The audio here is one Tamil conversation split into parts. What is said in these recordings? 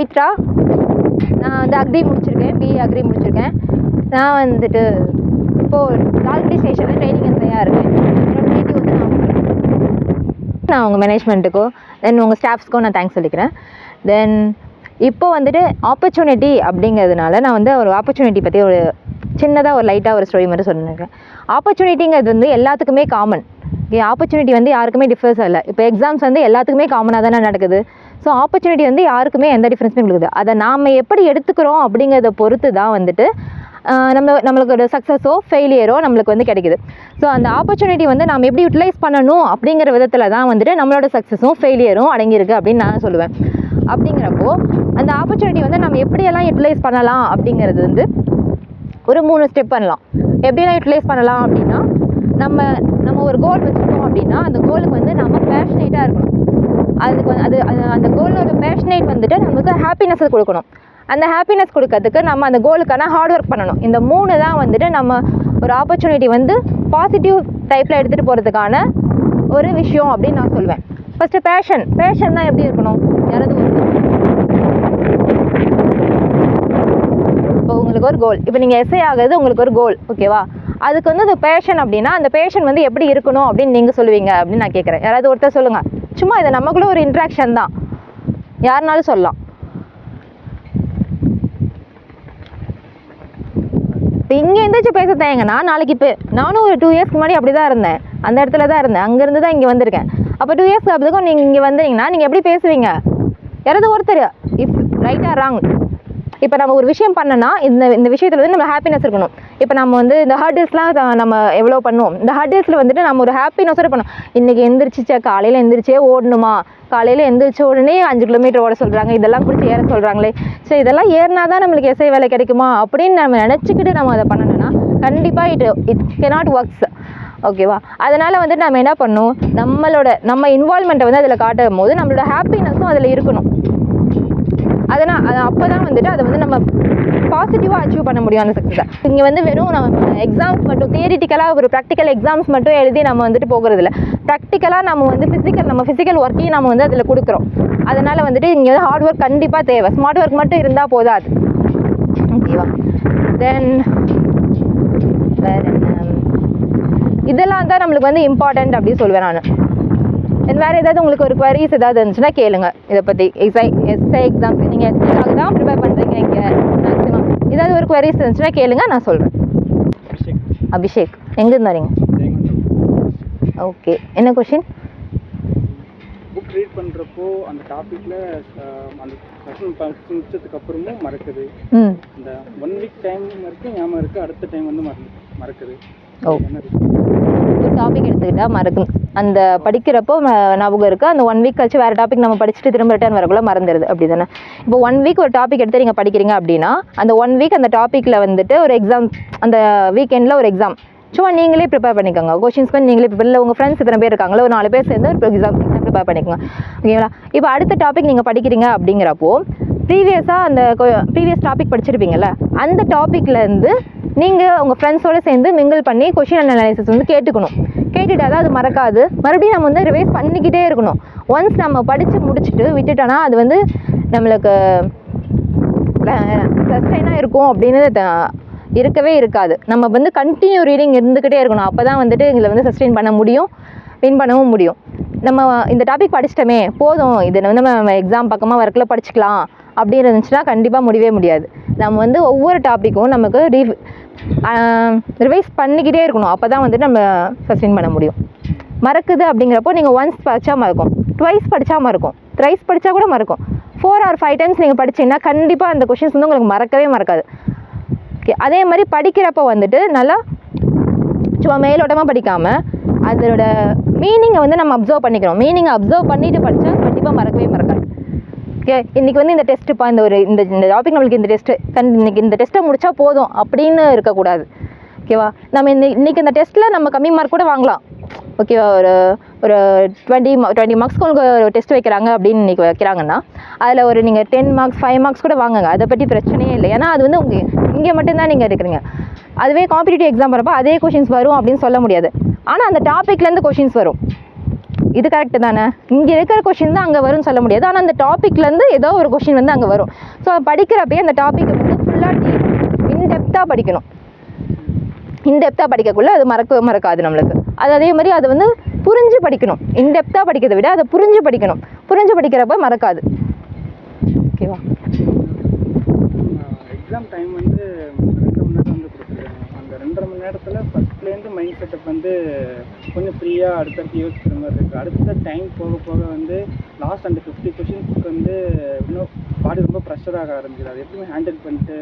பவித்ரா. நான் வந்து அக்ரி முடிச்சிருக்கேன். பிஏ அக்ரி முடிச்சிருக்கேன். நான் வந்துட்டு இப்போது லால்குடி ஸ்டேஷனில் ட்ரைனிங் எஸ்ஐயாக இருக்கேன். என்னோட வந்து நான் நான் உங்கள் மேனேஜ்மெண்ட்டுக்கோ தென் உங்கள் ஸ்டாஃப்ஸ்க்கோ நான் தேங்க்ஸ் சொல்லிக்கிறேன். தென் இப்போது வந்துட்டு ஆப்பர்ச்சுனிட்டி அப்படிங்கிறதுனால நான் வந்து ஒரு ஆப்பர்ச்சுனிட்டி பற்றி ஒரு சின்னதாக ஒரு லைட்டாக ஒரு ஸ்டோரி மாதிரி சொல்லியிருக்கேன் ஆப்பர்ச்சுனிட்டிங்கிறது வந்து எல்லாத்துக்குமே காமன் ஆப்பர்ச்சுனிட்டி வந்து யாருக்குமே டிஃபர்ஸ் இல்லை இப்போ எக்ஸாம்ஸ் வந்து எல்லாத்துக்குமே காமனாக தானே நடக்குது. ஸோ ஆப்பர்ச்சுனிட்டி வந்து யாருக்குமே எந்த டிஃப்ரென்ஸுமே கொடுக்குது அதை நாம் எப்படி எடுத்துக்கிறோம் அப்படிங்கிறத பொறுத்து தான் வந்துட்டு நம்ம நம்மளுக்கு ஒரு சக்ஸஸோ ஃபெயிலியரோ நம்மளுக்கு வந்து கிடைக்குது. ஸோ அந்த ஆப்பர்ச்சுனிட்டி வந்து நம்ம எப்படி யூட்டிலைஸ் பண்ணணும் அப்படிங்கிற விதத்தில் தான் வந்துட்டு நம்மளோட சக்ஸஸும் ஃபெயிலியரும் அடங்கியிருக்கு அப்படின்னு நான் சொல்லுவேன். அப்படிங்கிறப்போ அந்த ஆப்பர்ச்சுனிட்டி வந்து நம்ம எப்படியெல்லாம் யூட்டிலைஸ் பண்ணலாம் அப்படிங்கிறது வந்து ஒரு மூணு ஸ்டெப் பண்ணலாம். எப்படிலாம் யூட்டிலைஸ் பண்ணலாம் அப்படின்னா நம்ம நம்ம ஒரு கோல் வச்சுருக்கோம் அப்படின்னா அந்த கோலுக்கு வந்து நம்ம பேஷனேட்டாக இருக்கணும். அதுக்கு வந்து அது அது- அந்த கோலோட பேஷனேட் வந்துட்டு நமக்கு ஹாப்பினஸ் கொடுக்கணும். அந்த ஹாப்பினஸ் கொடுக்கறதுக்கு நம்ம அந்த கோலுக்கான ஹார்ட் ஒர்க் பண்ணணும். இந்த மூணு தான் வந்துட்டு நம்ம ஒரு ஆப்பர்ச்சுனிட்டி வந்து பாசிட்டிவ் டைப்பில் எடுத்துகிட்டு போகிறதுக்கான ஒரு விஷயம் அப்படின்னு நான் சொல்லுவேன் ஃபஸ்ட்டு பேஷன் பேஷன் தான் எப்படி இருக்கணும்? யாராவது ஒரு இப்போ உங்களுக்கு ஒரு கோல் இப்போ நீங்கள் எஸ்ஐ ஆகுறது உங்களுக்கு ஒரு கோல் ஓகேவா அதுக்கு வந்து அந்த பேஷன் அப்படின்னா அந்த பேஷன் வந்து எப்படி இருக்கணும் அப்படின்னு நீங்கள் சொல்லுவீங்க அப்படின்னு நான் கேட்குறேன் யாராவது ஒருத்தர் சொல்லுங்கள் சும்மா இது நமக்குள்ள ஒரு இன்ட்ராக்ஷன் தான். யாருனாலும் சொல்லலாம். இப்போ இங்கே எந்திரிச்சு பேச தேங்கன்னா நாளைக்கு இப்போ நானும் ஒரு டூ இயர்ஸ்க்கு முன்னாடி அப்படி தான் இருந்தேன். அந்த இடத்துல தான் இருந்தேன். அங்கேருந்து தான் இங்கே வந்திருக்கேன். அப்போ டூ இயர்ஸ்க்கு அப்பதுக்கும் நீங்கள் இங்கே வந்தீங்கன்னா நீங்கள் எப்படி பேசுவீங்க? யாராவது ஒருத்தர் இஃப் ரைட்டாக ராங் இப்போ நம்ம ஒரு விஷயம் பண்ணனா இந்த இந்த விஷயத்தில் வந்து நம்ம ஹாப்பினஸ் இருக்கணும். இப்போ நம்ம வந்து இந்த ஹர்டில்ஸ்லாம் நம்ம எவ்வளோ பண்ணுவோம்? இந்த ஹர்டில்ஸில் வந்துட்டு நம்ம ஒரு ஹாப்பினஸோட பண்ணோம் இன்றைக்கி எந்திரிச்சிச்சா காலையில் எந்திரிச்சே ஓடணுமா? காலையில் எந்திரிச்ச உடனே அஞ்சு கிலோமீட்டர் ஓட சொல்கிறாங்க இதெல்லாம் பிடிச்சி ஏற சொல்கிறாங்களே ஸோ இதெல்லாம் ஏறினா தான் நம்மளுக்கு எஸ்ஐ வேலை கிடைக்குமா? அப்படின்னு நம்ம நினச்சிக்கிட்டு நம்ம அதை பண்ணணும்னா கண்டிப்பாக இட் இட் கெனாட் ஒர்க்ஸ் ஓகேவா அதனால் வந்துட்டு நம்ம என்ன பண்ணணும்? நம்மளோட நம்ம இன்வால்மெண்ட்டை வந்து அதில் காட்டும் போது நம்மளோட ஹாப்பினஸும் அதில் இருக்கணும். அதனால் அது அப்போ தான் வந்துட்டு அதை வந்து நம்ம பாசிட்டிவாக அச்சீவ் பண்ண முடியும் அந்த சக்ஸஸை இங்கே வந்து வெறும் நம்ம எக்ஸாம்ஸ் மட்டும் தியரிட்டிக்கலாக ஒரு ப்ராக்டிக்கல் எக்ஸாம்ஸ் மட்டும் எழுதி நம்ம வந்துட்டு போகிறது இல்லை ப்ராக்டிக்கலாக நம்ம வந்து ஃபிசிக்கல் நம்ம ஃபிசிக்கல் ஒர்க்கையும் நம்ம வந்து அதில் கொடுக்குறோம். அதனால் வந்துட்டு இங்கே வந்து ஹார்ட் ஒர்க் கண்டிப்பாக தேவை. ஸ்மார்ட் ஒர்க் மட்டும் இருந்தால் போதாது. ஓகேவா தென் வேறு என்ன? இதெல்லாம் தான் நம்மளுக்கு வந்து இம்பார்ட்டண்ட் அப்படின்னு சொல்லுவேன் நான். தென் வேறு ஏதாவது உங்களுக்கு ஒரு queries ஏதாவது இருந்துச்சுன்னா கேளுங்க. இதை பற்றி எஸ்ஐ எஸ்ஐ எக்ஸாம்ஸ் நீங்கள் எஸ்ஐக்காக தான் ப்ரிப்பேர் பண்ணுறீங்க இங்கே மேக்ஸிமம் ஏதாவது ஒரு queries இருந்துச்சுன்னா கேளுங்க நான் சொல்கிறேன் அபிஷேக். எங்கேருந்து வரீங்க? ஓகே என்ன கொஷின் புக் ரீட் பண்ணுறப்போ அந்த டாப்பிக்கில் அந்த செஷன் முடிச்சதுக்கு அப்புறமும் மறக்குது. இந்த ஒன் வீக் டைம் வரைக்கும் ஞாபகம் இருக்குது அடுத்த டைம் வந்து மறந்து மறக்குது. ஓ. ஒரு டாபிக் எடுத்துக்கிட்டா மறக்கும். அந்த படிக்கிறப்போ ஞாபகம் இருக்குது அந்த ஒன் வீக் கழிச்சு வேறு டாபிக் நம்ம படிச்சுட்டு திரும்ப ரிட்டர்ன் வரக்குள்ள மறந்துடுது அப்படி தானே இப்போ ஒன் வீக் ஒரு டாபிக் எடுத்து நீங்கள் படிக்கிறீங்க அப்படின்னா அந்த ஒன் வீக் அந்த டாப்பிக்கில் வந்துட்டு ஒரு எக்ஸாம் அந்த வீக்கெண்டில் ஒரு எக்ஸாம் சும்மா நீங்களே ப்ரிப்பேர் பண்ணிக்கோங்க. கொஷின்ஸ்க்கு நீங்களே ப்ரிப்பேர் இல்லை உங்கள் ஃப்ரெண்ட்ஸ் இத்தனை பேர் இருக்காங்களோ ஒரு நாலு பேர் சேர்ந்து ஒரு எக்ஸாம் எக்ஸாம் ப்ரிப்பேர் பண்ணிக்கோங்க. ஓகேங்களா இப்போ அடுத்த டாபிக் நீங்கள் படிக்கிறீங்க அப்படிங்கிறப்போ ப்ரீவியஸாக அந்த ப்ரீவியஸ் டாபிக் படிச்சிருப்பீங்கள்ல அந்த டாப்பிக்லேருந்து நீங்கள் உங்கள் ஃப்ரெண்ட்ஸோடு சேர்ந்து மிங்கிள் பண்ணி கொஷின் அனலைசிஸ் வந்து கேட்டுக்கணும். கேட்டுட்டா தான் அது மறக்காது. மறுபடியும் நம்ம வந்து ரிவைஸ் பண்ணிக்கிட்டே இருக்கணும். ஒன்ஸ் நம்ம படித்து முடிச்சுட்டு விட்டுட்டோன்னா அது வந்து நம்மளுக்கு சஸ்டைனாக இருக்கும் அப்படின்னு இருக்கவே இருக்காது. நம்ம வந்து கண்டினியூ ரீடிங் இருந்துக்கிட்டே இருக்கணும். அப்போ தான் வந்துட்டு இதில் வந்து சஸ்டெயின் பண்ண முடியும் வின் பண்ணவும் முடியும். நம்ம இந்த டாபிக் படிச்சிட்டோமே போதும். இது வந்து நம்ம எக்ஸாம் பக்கமாக ஒர்க்கில் படிச்சுக்கலாம். அப்படின்னு இருந்துச்சுன்னா கண்டிப்பாக முடியவே முடியாது. நம்ம வந்து ஒவ்வொரு டாப்பிக்கும் நமக்கு ரீ ரிவைஸ் பண்ணிக்கிட்டே இருக்கணும். அப்போ தான் வந்துட்டு நம்ம சஸ்டெயின் பண்ண முடியும். மறக்குது அப்படிங்கிறப்போ நீங்கள் ஒன்ஸ் படித்தா மறக்கும். ட்வைஸ் படித்தா மறக்கும். த்ரைஸ் படித்தா கூட மறக்கும். ஃபோர் ஆர் ஃபைவ் டைம்ஸ் நீங்கள் படிச்சீங்கன்னா கண்டிப்பாக அந்த கொஷின்ஸ் வந்து உங்களுக்கு மறக்கவே மறக்காது. ஓகே அதே மாதிரி படிக்கிறப்போ வந்துட்டு நல்லா சும்மா மேலோட்டமாக படிக்காமல் அதோட மீனிங்கை வந்து நம்ம அப்சர்வ் பண்ணிக்கிறோம். மீனிங்கை அப்சர்வ் பண்ணிட்டு படித்தா கண்டிப்பாக மறக்கவே மறக்காது. ஓகே? இன்றைக்கி வந்து இந்த டெஸ்ட்டுப்பா இந்த ஒரு இந்த இந்த டாபிக் நம்மளுக்கு இந்த டெஸ்ட்டு கண் இன்னைக்கு இந்த டெஸ்ட்டை முடிச்சா போதும் அப்படின்னு இருக்கக்கூடாது. ஓகேவா நம்ம இந்த இன்றைக்கி இந்த டெஸ்ட்டில் நம்ம கம்மி மார்க் கூட வாங்கலாம். ஓகேவா ஒரு ஒரு டுவெண்ட்டி டுவெண்ட்டி மார்க்ஸ்க்கு உங்களுக்கு ஒரு டெஸ்ட் வைக்கிறாங்க அப்படின்னு இன்றைக்கி வைக்கிறாங்கன்னா அதில் ஒரு நீங்கள் டென் மார்க்ஸ் ஃபைவ் மார்க்ஸ் கூட வாங்குங்க. அதை பற்றி பிரச்சனையே இல்லை. ஏன்னா அது வந்து உங்கள் இங்கே மட்டும்தான் நீங்கள் இருக்கிறீங்க அதுவே காம்படிட்டிவ் எக்ஸாம் வரப்போ அதே கொஷின்ஸ் வரும் அப்படின்னு சொல்ல முடியாது. ஆனால் அந்த டாப்பிக்லேருந்து கொஷின்ஸ் வரும். இது கரெக்டு தானே? இங்கே இருக்கிற கொஷின் தான் அங்கே வரும்னு சொல்ல முடியாது. ஆனால் அந்த டாப்பிக்லேருந்து ஏதோ ஒரு கொஷின் வந்து அங்கே வரும். ஸோ படிக்கிறப்பயே அந்த டாப்பிக்கை வந்து ஃபுல்லாக இன்டெப்த்தாக படிக்கணும். இன்டெப்த்தாக படிக்கக்குள்ளே அது மறக்க மறக்காது நம்மளுக்கு. அது அதே மாதிரி அது வந்து புரிஞ்சு படிக்கணும். இன்டெப்த்தாக படிக்கிறத விட அதை புரிஞ்சு படிக்கணும். புரிஞ்சு படிக்கிறப்ப மறக்காது. ஓகேவா எக்ஸாம் டைம் வந்து ரெண்டு மணி நேரம் வந்து கொடுத்துருக்காங்க. அந்த ரெண்டரை மணி நேரத்தில் ஃபஸ்ட்லேருந்து மைண்ட் செட்டப் வந்து கொஞ்சம் ஃப்ரீயாக அடுத்தடுத்து யோசிக்கிற மாதிரி இருக்குது அடுத்த டைம் போக போக வந்து லாஸ்ட் அந்த ஃபிஃப்டி கொஷின்ஸ்க்கு வந்து இன்னும் பாடி ரொம்ப ப்ரெஷர் ஆக ஆரம்பிக்குது. அது எப்படி ஹேண்டில் பண்ணிட்டு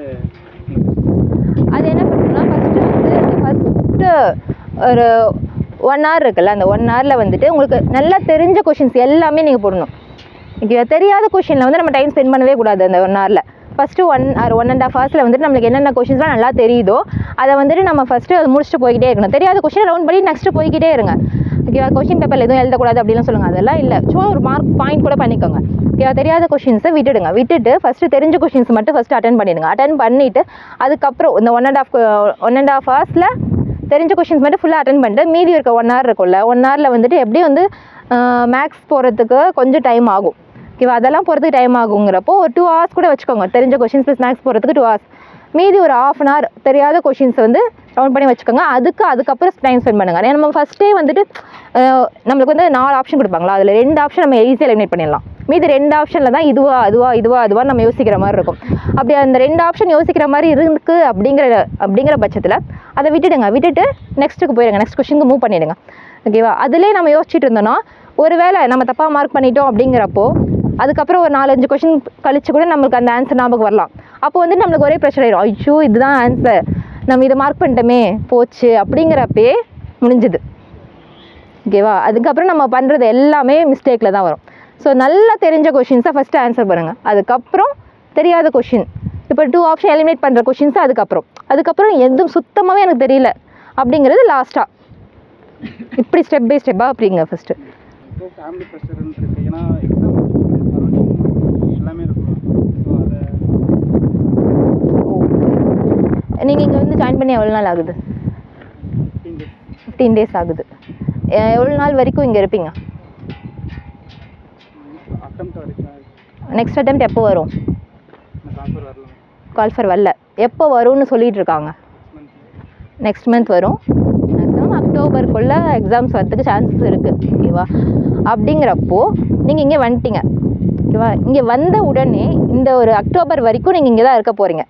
அது என்ன பண்ணணும்னா ஃபஸ்ட்டு வந்து ஃபஸ்ட்டு ஒரு ஒன் ஹவர் இருக்குல்ல அந்த ஒன் ஹவரில் வந்துட்டு உங்களுக்கு நல்லா தெரிஞ்ச கொஷின்ஸ் எல்லாமே நீங்கள் போடணும். இங்கே தெரியாத கொஷினில் வந்து நம்ம டைம் ஸ்பெண்ட் பண்ணவே கூடாது அந்த ஒன் ஹவரில் first one or one and half ஹவர்ஸில் வந்துட்டு நம்மளுக்கு என்னென்ன கொஷின்ஸ்லாம் நல்லா தெரியுதோ அதை வந்துட்டு நம்ம ஃபஸ்ட்டு அதை முடிச்சுட்டு போய்கிட்டே இருக்கணும். தெரியாத கொஷினை ரவுண்ட் பண்ணி நெக்ஸ்ட்டு போய்கிட்டே இருங்க. ஓகேவா கொஷின் பேப்பரில் எதுவும் எழுதக்கூடாது அப்படிலாம் சொல்லுங்கள் அதெல்லாம் இல்லை. சும்மா ஒரு மார்க் பாயிண்ட் கூட பண்ணிக்கோங்க. ஓகேவா தெரியாத கொஷின்ஸை விட்டுடுங்க. விட்டுட்டு ஃபஸ்ட்டு தெரிஞ்ச கொஷின்ஸ் மட்டும் ஃபஸ்ட்டு அட்டன் பண்ணிடுங்க. அட்டன் பண்ணிவிட்டு அதுக்கப்புறம் இந்த one and half one and half ஹவர்ஸில் தெரிஞ்ச கொஷின்ஸ் மட்டும் ஃபுல்லாக அட்டன் பண்ணிட்டு மீதி இருக்க ஒன் ஹவர் இருக்கும்ல ஒன் ஹவரில் வந்துட்டு எப்படி வந்து மேக்ஸ் போகிறதுக்கு கொஞ்சம் டைம் ஆகும். ஓகேவா அதெல்லாம் போகிறதுக்கு டைம் ஆகுங்கிறப்போ ஒரு டூ ஹவர்ஸ் கூட வச்சுக்கோங்க. தெரிஞ்ச கொஷின்ஸ் ப்ளஸ் மேக்ஸ் போகிறதுக்கு டூ ஹவர்ஸ் மீதி ஒரு ஆஃப் அன் ஹவர் தெரியாத கொஷின்ஸ் வந்து ரவுண்ட் பண்ணி வச்சுக்கோங்க. அதுக்கு அதுக்கப்புறம் டைம் ஸ்பெண்ட் பண்ணுங்கள் ஏன்னா நம்ம ஃபஸ்ட்டே வந்துட்டு நம்மளுக்கு வந்து நாலு ஆப்ஷன் கொடுப்பாங்களா? அதில் ரெண்டு ஆப்ஷன் நம்ம ஈஸியாக எலிமினேட் பண்ணிடலாம். மீதி ரெண்டு ஆப்ஷனில் தான் இதுவா அதுவா இதுவா அதுவா நம்ம யோசிக்கிற மாதிரி இருக்கும். அப்படி அந்த ரெண்டு ஆப்ஷன் யோசிக்கிற மாதிரி இருக்கு அப்படிங்கிற அப்படிங்கிற பட்சத்தில் அதை விட்டுடுங்க. விட்டுட்டு நெக்ஸ்ட்டுக்கு போயிடுங்க நெக்ஸ்ட் கொஷினுக்கு மூவ் பண்ணிடுங்க. ஓகேவா அதிலே நம்ம யோசிச்சுட்டு இருந்தோம்னா ஒருவேளை நம்ம தப்பாக மார்க் பண்ணிட்டோம் அப்படிங்கிறப்போ அதுக்கப்புறம் ஒரு நாலஞ்சு கொஷின் கழிச்சு கூட நம்மளுக்கு அந்த ஆன்சர் ஞாபகம் வரலாம். அப்போ வந்து நம்மளுக்கு ஒரே ப்ரெஷர் ஆயிடும் ஐயோ இதுதான் ஆன்சர் நம்ம இதை மார்க் பண்ணிட்டோமே போச்சு அப்படிங்கிறப்பே முடிஞ்சுது. ஓகேவா அதுக்கப்புறம் நம்ம பண்ணுறது எல்லாமே மிஸ்டேக்கில் தான் வரும். ஸோ நல்லா தெரிஞ்ச கொஷின்ஸை ஃபஸ்ட்டு ஆன்சர் பண்ணுங்கள் அதுக்கப்புறம் தெரியாத கொஷின் இப்போ டூ ஆப்ஷன் எலிமினேட் பண்ணுற கொஷின்ஸ் அதுக்கப்புறம். அதுக்கப்புறம் எதுவும் சுத்தமாகவே எனக்கு தெரியல அப்படிங்கிறது லாஸ்ட்டாக இப்படி ஸ்டெப் பை ஸ்டெப்பாக அப்படிங்க ஃபஸ்ட்டு இப்போ ஃபேமிலி ப்ரெஷர்னு இருக்குது ஏன்னா எக்ஸாம் சரௌண்டிங் எல்லாமே இருக்கும். ஸோ அதை நீங்கள் இங்கே வந்து ஜாயின் பண்ணி எவ்வளோ நாள் ஆகுது? ஃபிஃப்டீன் டேஸ் ஆகுது. எவ்வளோ நாள் வரைக்கும் இங்கே இருப்பீங்க? அட்டம் நெக்ஸ்ட் attempt எப்போ வரும்? வரலாம். கால்ஃபர் வரல. எப்போ வரும்னு சொல்லிட்டு இருக்காங்க. நெக்ஸ்ட் மந்த் வரும். மேக்ஸிமம் அக்டோபருக்குள்ளே எக்ஸாம்ஸ் வரதுக்கு சான்சஸ் இருக்குது ஓகேவா அப்படிங்கிறப்போ நீங்கள் இங்கே வந்துட்டீங்க. ஓகேவா? இங்கே வந்த உடனே இந்த ஒரு அக்டோபர் வரைக்கும் நீங்கள் இங்கே தான் இருக்க போகிறீங்க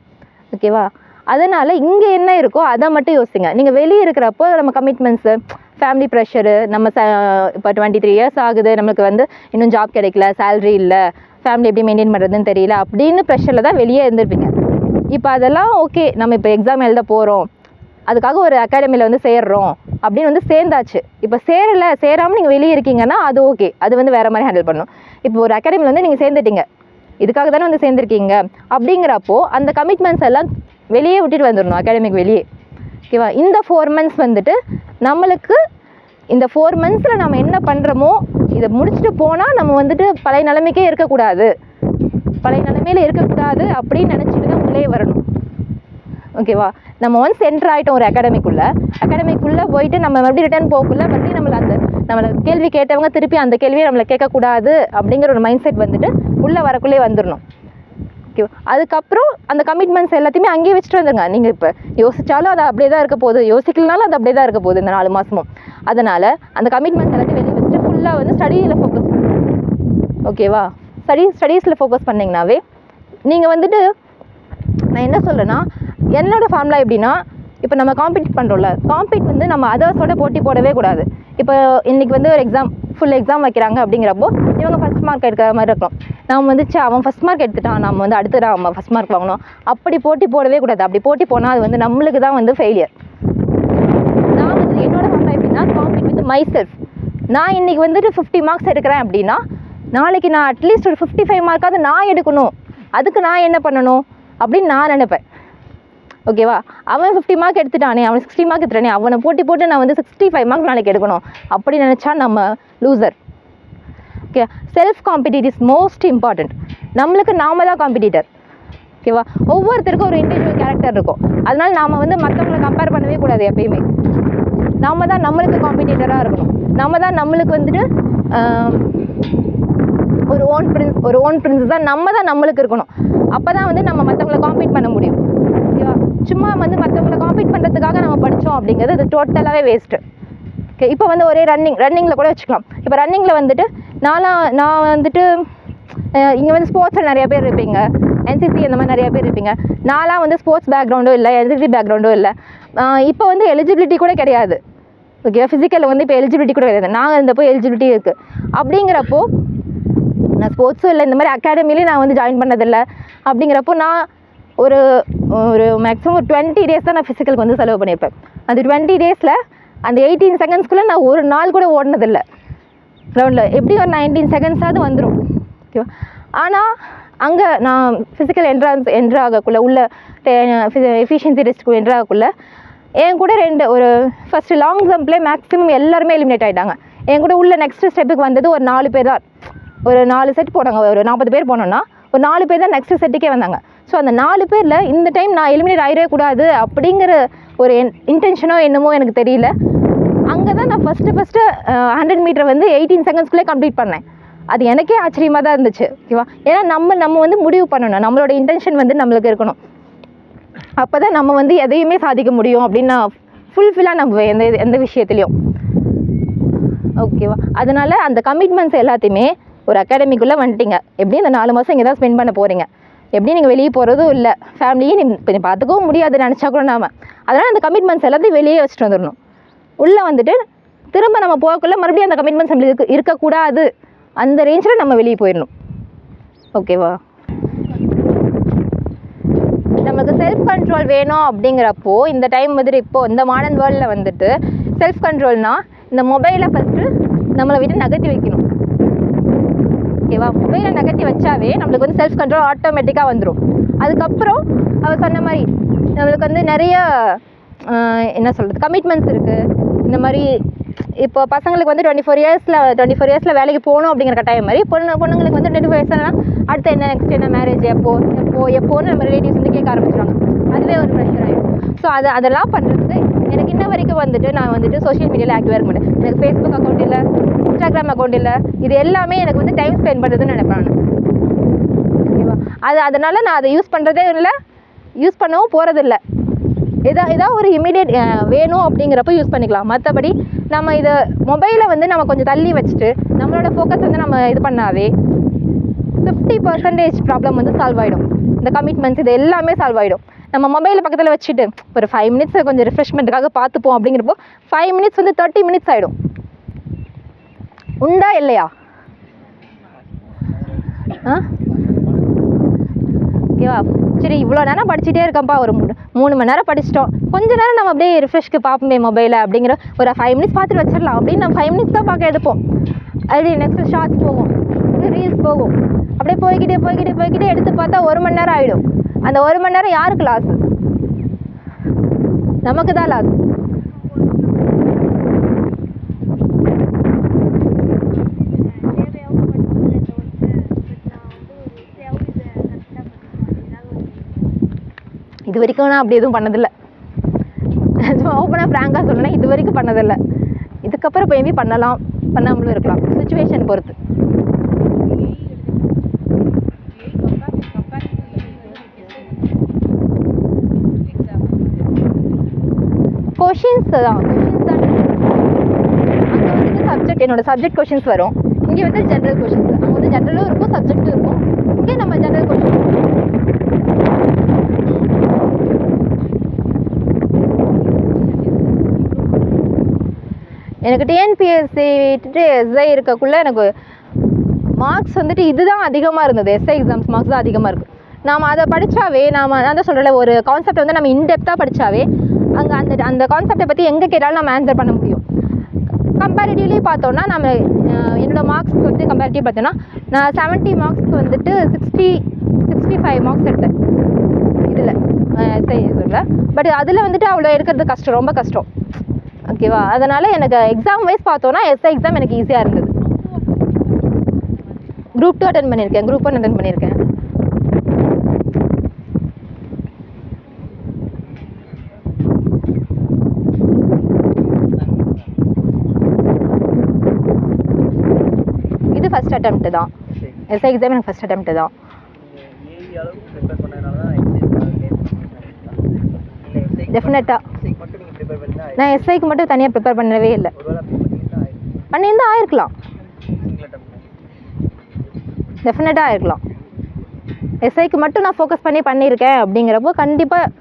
ஓகேவா? அதனால் இங்கே என்ன இருக்கோ அதை மட்டும் யோசிங்க. நீங்கள் வெளியே இருக்கிறப்போ நம்ம கமிட்மெண்ட்ஸு ஃபேமிலி ப்ரெஷரு நம்ம ச இப்போ டுவெண்ட்டி த்ரீ இயர்ஸ் ஆகுது நம்மளுக்கு வந்து இன்னும் ஜாப் கிடைக்கல சேலரி இல்லை ஃபேமிலி எப்படி மெயின்டைன் பண்ணுறதுன்னு தெரியல அப்படின்னு ப்ரெஷரில் தான் வெளியே இருந்திருப்பீங்க. இப்போ அதெல்லாம் ஓகே நம்ம இப்போ எக்ஸாம் எழுத போகிறோம் அதுக்காக ஒரு அகாடமியில் வந்து சேர்றோம் அப்படின்னு வந்து சேர்ந்தாச்சு. இப்போ சேரலை சேராமல் நீங்கள் வெளியே இருக்கீங்கன்னா அது ஓகே அது வந்து வேறு மாதிரி ஹேண்டில் பண்ணணும். இப்போ ஒரு அகாடமியில் வந்து நீங்கள் சேர்ந்துட்டீங்க. இதுக்காக தானே வந்து சேர்ந்துருக்கீங்க. அப்படிங்கிறப்போ அந்த கமிட்மெண்ட்ஸ் எல்லாம் வெளியே விட்டுட்டு வந்துடணும் அகாடமிக் வெளியே. ஓகேவா இந்த ஃபோர் மந்த்ஸ் வந்துட்டு நம்மளுக்கு இந்த ஃபோர் மந்த்ஸில் நம்ம என்ன பண்ணுறோமோ இதை முடிச்சுட்டு போனால் நம்ம வந்துட்டு பழைய நிலைமைக்கே இருக்கக்கூடாது. பழைய நிலைமையில் இருக்கக்கூடாது அப்படின்னு நினச்சிட்டு தான் உள்ளே வரணும். ஓகேவா நம்ம ஒன்ஸ் என்டர் ஆகிட்டோம் ஒரு அகாடமிக்குள்ளே அகாடமிக்குள்ளே போயிட்டு நம்ம எப்படி ரிட்டர்ன் போகக்குள்ள பற்றி நம்மளை அந்த நம்மளை கேள்வி கேட்டவங்க திருப்பி அந்த கேள்வியை நம்மளை கேட்கக்கூடாது அப்படிங்கிற ஒரு மைண்ட் செட் வந்துட்டு உள்ளே வரக்குள்ளே வந்துடணும் ஓகேவா அதுக்கப்புறம் அந்த கமிட்மெண்ட்ஸ் எல்லாத்தையுமே அங்கேயே வச்சுட்டு வந்துருங்க. நீங்கள் இப்போ யோசிச்சாலும் அது அப்படியே தான் இருக்க போகுது. யோசிக்கலனாலும் அது அப்படியே தான் இருக்க போகுது இந்த நாலு மாதமும் அதனால் அந்த கமிட்மெண்ட்ஸ் எல்லாத்தையும் வெளியே வச்சுட்டு ஃபுல்லாக வந்து ஸ்டடியில் ஃபோக்கஸ் பண்ணுங்க. ஓகேவா ஸ்டடி ஸ்டடீஸில் ஃபோக்கஸ் பண்ணிங்கனாவே நீங்கள் வந்துட்டு நான் என்ன சொல்கிறேன்னா என்னோடய ஃபார்முலா எப்படின்னா இப்போ நம்ம காம்பீட் பண்ணுறோம்ல காம்பீட் வந்து நம்ம அதர்ஸோட போட்டி போடவே கூடாது. இப்போ இன்றைக்கி வந்து ஒரு எக்ஸாம் ஃபுல் எக்ஸாம் வைக்கிறாங்க அப்படிங்கிறப்போ இவங்க ஃபஸ்ட் மார்க் எடுக்கிற மாதிரி இருக்கும். நம்ம வந்துச்சு அவன் ஃபஸ்ட் மார்க் எடுத்துட்டான் நம்ம வந்து அடுத்து நம்ம ஃபஸ்ட் மார்க் வாங்கணும். அப்படி போட்டி போடவே கூடாது. அப்படி போட்டி போனால் அது வந்து நம்மளுக்கு தான் வந்து ஃபெயிலியர் நான் வந்து என்னோட ஃபார்முலா எப்படின்னா காம்பீட் வித் மை செல்ஃப் நான் இன்றைக்கி வந்துட்டு ஃபிஃப்டி மார்க்ஸ் எடுக்கிறேன் அப்படின்னா நாளைக்கு நான் அட்லீஸ்ட் ஒரு ஃபிஃப்டி ஃபைவ் மார்க்காவது நான் எடுக்கணும். அதுக்கு நான் என்ன பண்ணணும் அப்படின்னு நான் நினைப்பேன். ஓகேவா? அவன் ஃபிஃப்டி மார்க் எடுத்துட்டானே அவன் சிக்ஸ்டி மார்க் எடுத்துட்டானே அவனை போட்டி போட்டு நான் வந்து சிக்ஸ்டி ஃபைவ் மார்க் நாளைக்கு எடுக்கணும். அப்படி நினச்சா நம்ம loser okay self compete is most important நம்மளுக்கு நாம தான் காம்படிட்டர் ஓகேவா? ஒவ்வொருத்தருக்கும் ஒரு இண்டிவிஜுவல் கேரக்டர் இருக்கும். அதனால் நாம் வந்து மற்றவங்களை கம்பேர் பண்ணவே கூடாது எப்பயுமே. நாம தான் நம்மளுக்கு காம்படிட்டராக இருக்கணும். நம்ம தான் நம்மளுக்கு வந்துட்டு ஒரு ஓன் பிரின்ஸ் ஒரு ஓன் பிரின்ஸ் தான். நம்ம தான் நம்மளுக்கு இருக்கணும். அப்போ தான் வந்து நம்ம மற்றவங்கள காம்பீட் பண்ண முடியும். சும்மா வந்து மற்றவங்கள காம்பீட் பண்ணுறதுக்காக நம்ம படித்தோம் அப்படிங்கிறது அது டோட்டலாகவே வேஸ்ட்டு ஓகே இப்போ வந்து ஒரே ரன்னிங் ரன்னிங்கில் கூட வச்சுக்கலாம். இப்போ ரன்னிங்கில் வந்துட்டு நாலாம் நான் வந்துட்டு இங்கே வந்து ஸ்போர்ட்ஸில் நிறைய பேர் இருப்பீங்க. என்சிசி அந்த மாதிரி நிறைய பேர் இருப்பீங்க. நான்லாம் வந்து ஸ்போர்ட்ஸ் பேக்ரவுண்டும் இல்லை என்சிசி பேக்ரவுண்டும் இல்லை. இப்போ வந்து எலிஜிபிலிட்டி கூட கிடையாது. ஓகே ஃபிசிக்கலில் வந்து இப்போ எலிஜிபிலிட்டி கூட கிடையாது. நாங்கள் இருந்தப்போ எலிஜிபிலிட்டி இருக்குது அப்படிங்கிறப்போ நான் ஸ்போர்ட்ஸும் இல்லை இந்த மாதிரி அகாடமிலையும் நான் வந்து ஜாயின் பண்ணதில்லை. அப்படிங்கிறப்போ நான் ஒரு ஒரு மேக்ஸிமம் ஒரு டுவெண்ட்டி டேஸ் தான் நான் ஃபிசிக்கலுக்கு வந்து செலவு பண்ணியிருப்பேன். அந்த டுவெண்ட்டி டேஸில் அந்த எயிட்டீன் செகண்ட்ஸ்குள்ளே நான் ஒரு நாள் கூட ஓடினதில்லை. கிரவுண்டில் எப்படி ஒரு நைன்டீன் செகண்ட்ஸாவது வந்துடும் ஓகேவா ஆனால் அங்கே நான் ஃபிசிக்கல் என்ட்ரான்ஸ் என்ட்ரு ஆகக்குள்ளே உள்ள எஃபிஷியன்சி டெஸ்ட்டுக்கு என்ட்ரு ஆகக்குள்ள என் கூட ரெண்டு ஒரு ஃபஸ்ட்டு லாங் ஜம்ப்லேயே மேக்ஸிமம் எல்லாருமே எலிமினேட் ஆகிட்டாங்க என் கூட உள்ள நெக்ஸ்ட் ஸ்டெப்புக்கு வந்தது ஒரு நாலு பேர் தான். ஒரு நாலு செட் போனாங்க. ஒரு நாற்பது பேர் போனோன்னா ஒரு நாலு பேர் தான் நெக்ஸ்ட் செட்டுக்கே வந்தாங்க. ஸோ அந்த நாலு பேரில் இந்த டைம் நான் எலிமினேட் ஆகிடவே கூடாது அப்படிங்கிற ஒரு இன்டென்ஷனோ என்னமோ எனக்கு தெரியல. அங்கே தான் நான் ஃபஸ்ட்டு ஃபஸ்ட்டு ஹண்ட்ரட் மீட்டர் வந்து எயிட்டீன் செகண்ட்ஸ்குள்ளே கம்ப்ளீட் பண்ணேன். அது எனக்கே ஆச்சரியமாக தான் இருந்துச்சு ஓகேவா ஏன்னா நம்ம நம்ம வந்து முடிவு பண்ணணும். நம்மளோட இன்டென்ஷன் வந்து நம்மளுக்கு இருக்கணும். அப்போ தான் நம்ம வந்து எதையுமே சாதிக்க முடியும் அப்படின்னு நான் ஃபுல்ஃபில்லாக நம்புவேன் எந்த எந்த விஷயத்துலையும். ஓகேவா அதனால அந்த கமிட்மெண்ட்ஸ் எல்லாத்தையுமே ஒரு அகாடமிக்குள்ளே வந்துட்டீங்க. எப்படியும் இந்த நாலு மாதம் இங்கே தான் ஸ்பெண்ட் பண்ண போகிறீங்க எப்படி நீங்கள் வெளியே போகிறதும் இல்லை. ஃபேமிலியும் நீ இப்போ பார்த்துக்கவும் முடியாது நினச்சா கூட நாம். அதனால் அந்த கமிட்மெண்ட்ஸ் எல்லாத்தையும் வெளியே வச்சுட்டு வந்துடணும் உள்ளே வந்துட்டு திரும்ப நம்ம போகக்குள்ளே மறுபடியும் அந்த கமிட்மெண்ட்ஸ் நம்மளுக்கு இருக்கக்கூடாது. அந்த ரேஞ்சில் நம்ம வெளியே போயிடணும் ஓகேவா நமக்கு செல்ஃப் கண்ட்ரோல் வேணும் அப்படிங்கிறப்போ இந்த டைம் வந்துட்டு இப்போ இந்த மாடர்ன் வேர்ல்டில் வந்துட்டு செல்ஃப் கண்ட்ரோல்னால் இந்த மொபைலை ஃபஸ்ட்டு நம்மளை விட்டு நகர்த்தி வைக்கணும். ஓகேவா? மொபைலை நகர்த்தி வச்சாவே நம்மளுக்கு வந்து செல்ஃப் கண்ட்ரோல் ஆட்டோமேட்டிக்காக வந்துடும் அதுக்கப்புறம் அவர் சொன்ன மாதிரி நம்மளுக்கு வந்து நிறைய என்ன சொல்கிறது கமிட்மெண்ட்ஸ் இருக்குது இந்த மாதிரி இப்போ பசங்களுக்கு வந்து டுவெண்ட்டி ஃபோர் இயர்ஸில் டுவெண்ட்டி ஃபோர் இயர்ஸில் வேலைக்கு போகணும் அப்படிங்கிற கட்டாயம் மாதிரி பொண்ணு பொண்ணுங்களுக்கு வந்து டுவெண்ட்டி ஃபோர் இயர்ஸ்னா அடுத்து என்ன நெக்ஸ்ட் என்ன மேரேஜ் எப்போ எப்போ எப்போன்னு நம்ம ரிலேட்டிவ்ஸ் வந்து கேட்க ஆரம்பிச்சிடுவாங்க அதுவே ஒரு ப்ரெஷர் ஆகிடும் ஸோ அதை அதெல்லாம் பண்ணுறதுக்கு எனக்கு இன்ன வரைக்கும் வந்துட்டு நான் வந்துட்டு சோஷியல் மீடியாவில் ஆக்டிவாக இருக்க மாட்டேன். எனக்கு ஃபேஸ்புக் அக்கௌண்ட் இல்லை இன்ஸ்டாகிராம் அக்கௌண்ட் இல்லை இது எல்லாமே எனக்கு வந்து டைம் ஸ்பெண்ட் பண்ணுறதுன்னு நினைப்பேன் ஓகேவா அது அதனால் நான் அதை யூஸ் பண்ணுறதே இல்லை யூஸ் பண்ணவும் போகிறதில்ல எதா ஏதாவது ஒரு இமீடியட் வேணும் அப்படிங்கிறப்ப யூஸ் பண்ணிக்கலாம். மற்றபடி நம்ம இதை மொபைலை வந்து நம்ம கொஞ்சம் தள்ளி வச்சுட்டு நம்மளோட ஃபோக்கஸ் வந்து நம்ம இது பண்ணாவே ஃபிஃப்டி பர்சன்டேஜ் ப்ராப்ளம் வந்து சால்வ் ஆகிடும் இந்த கமிட்மெண்ட்ஸ் இது எல்லாமே சால்வ் ஆகிடும் நம்ம மொபைலை பக்கத்தில் வச்சுட்டு ஒரு ஃபைவ் மினிட்ஸ் கொஞ்சம் ரிஃப்ரெஷ்மெண்ட்டுக்காக பார்த்துப்போம் அப்படிங்கிறப்போ ஃபைவ் மினிட்ஸ் வந்து தேர்ட்டி மினிட்ஸ் ஆகிடும் உண்டா இல்லையா? ஆ? ஓகேவா சரி இவ்வளோ நேரம் படிச்சுட்டே இருக்கேன்ப்பா ஒரு மூணு மூணு மணி நேரம் படிச்சிட்டோம். கொஞ்ச நேரம் நம்ம அப்படியே ரிஃப்ரெஷ்க்கு பார்ப்போமே மொபைலை அப்படிங்கிற ஒரு ஃபைவ் மினிட்ஸ் பார்த்துட்டு வச்சிடலாம். அப்படின்னு நம்ம ஃபைவ் மினிட்ஸ் தான் பார்க்க எடுப்போம். அப்படி நெக்ஸ்ட் ஷார்ட்ஸ் போகும். ரீல்ஸ் போகும். அப்படியே போய்கிட்டே போய்கிட்டே போய்கிட்டே எடுத்து பார்த்தா ஒரு மணி நேரம் ஆகிடும் அந்த ஒரு மணி நேரம் யாருக்கு லாஸ் நமக்கு தான் லாஸ் இது வரைக்கும் நான் அப்படி எதுவும் பண்ணதில்லை. சும்மா ஓப்பனாக ஃப்ராங்காக சொல்லணும் இது வரைக்கும் பண்ணதில்லை. இதுக்கப்புறம் மேபி பண்ணலாம். பண்ணாமலும் இருக்கலாம். சுச்சுவேஷன் பொறுத்து. கொஷின்ஸ் தான் கொஷின்ஸ் தான். அங்கே வந்துட்டு சப்ஜெக்ட் என்னோட சப்ஜெக்ட் கொஷின்ஸ் வரும். இங்கே வந்து ஜென்ரல் கொஷின்ஸ் அங்கே வந்து ஜென்ரலும் இருக்கும் சப்ஜெக்ட்டும் இருக்கும். இங்கே நம்ம ஜென்ரல் கொஷின்ஸ் எனக்கு டிஎன்பிஎஸ்சி விட்டுட்டு எஸ்ஐ இருக்கக்குள்ள எனக்கு மார்க்ஸ் வந்துட்டு இதுதான் அதிகமாக இருந்தது. எஸ்ஐ எக்ஸாம்ஸ் மார்க்ஸ் தான் அதிகமாக இருக்குது நாம் அதை படித்தாவே நாம் நான் தான் சொல்கிறேன் ஒரு கான்செப்ட் வந்து நம்ம இன்டெப்த்தாக படித்தாவே அங்கே அந்த அந்த கான்செப்டை பற்றி எங்கே கேட்டாலும் நம்ம ஆன்சர் பண்ண முடியும். கம்பேரிட்டிவ்லி பார்த்தோன்னா நம்ம என்னோடய என்னோட மார்க்ஸ் வந்து கம்பேரிட்டிவ் பார்த்தோன்னா நான் செவன்ட்டி மார்க்ஸ்க்கு வந்துட்டு சிக்ஸ்டி சிக்ஸ்டி ஃபைவ் மார்க்ஸ் எடுத்தேன். இதில் எஸ்ஐ சொல்ல பட் அதில் வந்துட்டு அவ்வளோ எடுக்கிறது கஷ்டம் ரொம்ப கஷ்டம். ஓகேவா அதனால் எனக்கு எக்ஸாம் வைஸ் பார்த்தோன்னா எஸ்ஐ எக்ஸாம் எனக்கு ஈஸியாக இருந்தது. குரூப் டூ அட்டன் பண்ணியிருக்கேன் குரூப் ஒன் அட்டன் பண்ணியிருக்கேன். ஃபஸ்ட் தான். எஸ்ஐ எக்ஸாம் எனக்கு ஃபஸ்ட் அட்டெம்ப்ட் தான். டெஃபினட்டாக நான் எஸ்ஐக்கு மட்டும் தனியாக ப்ரிப்பேர் பண்ணவே இல்லை. ஒருவேளை அப்படி பண்ணியிருந்தா ஆயிடும் பண்ணியிருந்தா ஆயிருக்கலாம். டெஃபினட்டாக ஆயிருக்கலாம். எஸ்ஐக்கு மட்டும் நான் ஃபோக்கஸ் பண்ணி பண்ணியிருக்கேன் அப்படிங்கிறப்போ கண்டிப்பாக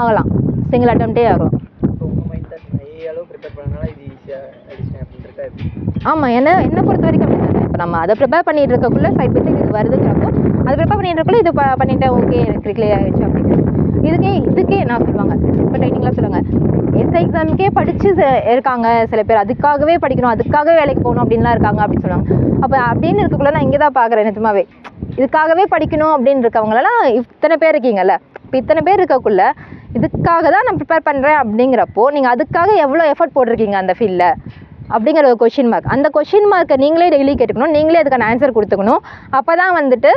ஆகலாம். சிங்கிள் அட்டம்ப்டே ஆகலாம் எப்படி? ஆமாம் என்ன என்னை பொறுத்த வரைக்கும் அப்படி இப்போ நம்ம அதை ப்ரிப்பேர் பண்ணிட்டு இருக்கக்குள்ள சைட் பை இது வருதுங்கிறப்போ அது ப்ரிப்பேர் பண்ணிட்டு இருக்கக்குள்ள இது பண்ணிட்டேன் ஓகே எனக்கு கிளியர் ஆயிடுச்சு அப்படின்னு இதுக்கே இதுக்கே என்ன சொல்லுவாங்க. இப்போ ட்ரைனிங்லாம் சொல்லுவாங்க. எஸ்ஐ எக்ஸாமுக்கே படித்து இருக்காங்க சில பேர். அதுக்காகவே படிக்கணும் அதுக்காகவே வேலைக்கு போகணும் அப்படின்லாம் இருக்காங்க அப்படின்னு சொல்லுவாங்க. அப்போ அப்படின்னு இருக்கக்குள்ள நான் இங்கே தான் பார்க்குறேன் நிஜமாவே. இதுக்காகவே படிக்கணும் அப்படின்னு இருக்கவங்களெல்லாம் இத்தனை பேர் இருக்கீங்கல்ல. இப்போ இத்தனை பேர் இருக்கக்குள்ள இதுக்காக தான் நான் ப்ரிப்பேர் பண்ணுறேன் அப்படிங்கிறப்போ நீங்கள் அதுக்காக எவ்வளோ எஃபர்ட் போட்டிருக்கீங்க அந்த ஃபீல்டில் அப்படிங்கிற ஒரு கொஷின் மார்க் அந்த கொஷின் மார்க்கை நீங்களே டெய்லி கேட்டுக்கணும். நீங்களே அதுக்கான ஆன்சர் கொடுத்துக்கணும். அப்போ தான் வந்துட்டு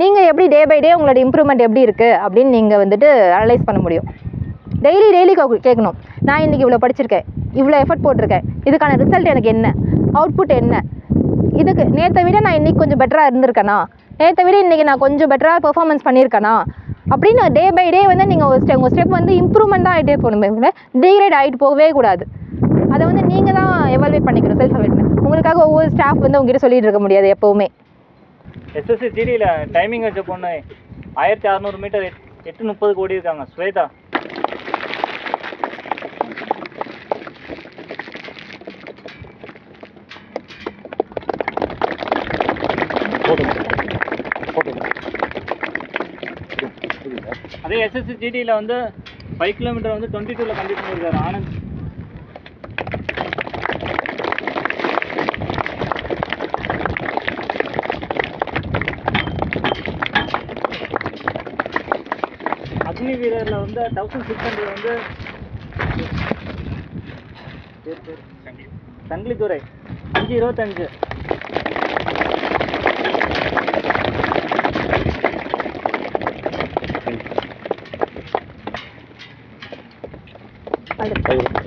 நீங்கள் எப்படி டே பை டே உங்களோட இம்ப்ரூவ்மெண்ட் எப்படி இருக்குது அப்படின்னு நீங்கள் வந்துட்டு அனலைஸ் பண்ண முடியும். டெய்லி டெய்லி கேட்கணும். நான் இன்றைக்கி இவ்வளோ படிச்சிருக்கேன். இவ்வளோ எஃபர்ட் போட்டிருக்கேன். இதுக்கான ரிசல்ட் எனக்கு என்ன? அவுட்புட் என்ன? இதுக்கு நேற்றை விட நான் இன்றைக்கி கொஞ்சம் பெட்டராக இருந்திருக்கேனா? நேற்றை விட இன்றைக்கி நான் கொஞ்சம் பெட்டராக பெர்ஃபார்மன்ஸ் பண்ணியிருக்கேனா? அப்படின்னு டே பை டே வந்து நீங்கள் ஒரு ஸ்டெப் உங்கள் ஸ்டெப் வந்து இம்ப்ரூவ்மெண்ட் தான் ஆகிட்டே போகணுமே டிகிரேட் ஆகிட்டு போகவே கூடாது. அதை வந்து நீங்கள் தான் எவால்வேட் பண்ணிக்கணும் செல்ஃப் அவேர்னஸ் உங்களுக்காக ஒவ்வொரு ஸ்டாஃப் வந்து உங்ககிட்ட சொல்லிட்டு இருக்க முடியாது எப்போவுமே. எஸ்எஸ்சி ஜிடியில் டைமிங் வச்ச பொண்ணு ஆயிரத்தி அறநூறு மீட்டர் எட் எட்டு முப்பது கோடி இருக்காங்க ஸ்வேதா. அதே எஸ்எஸ்சி ஜிடியில் வந்து ஃபைவ் கிலோமீட்டர் வந்து டுவெண்ட்டி டூவில் கம்ப்ளீட் பண்ணியிருக்காரு ஆனந்த். தௌசண்ட் சிக்ஸ் ஹண்ட்ரட் வந்து பேர் சங்கிலித்துறை அஞ்சு இருபத்தஞ்சு. அடுத்து.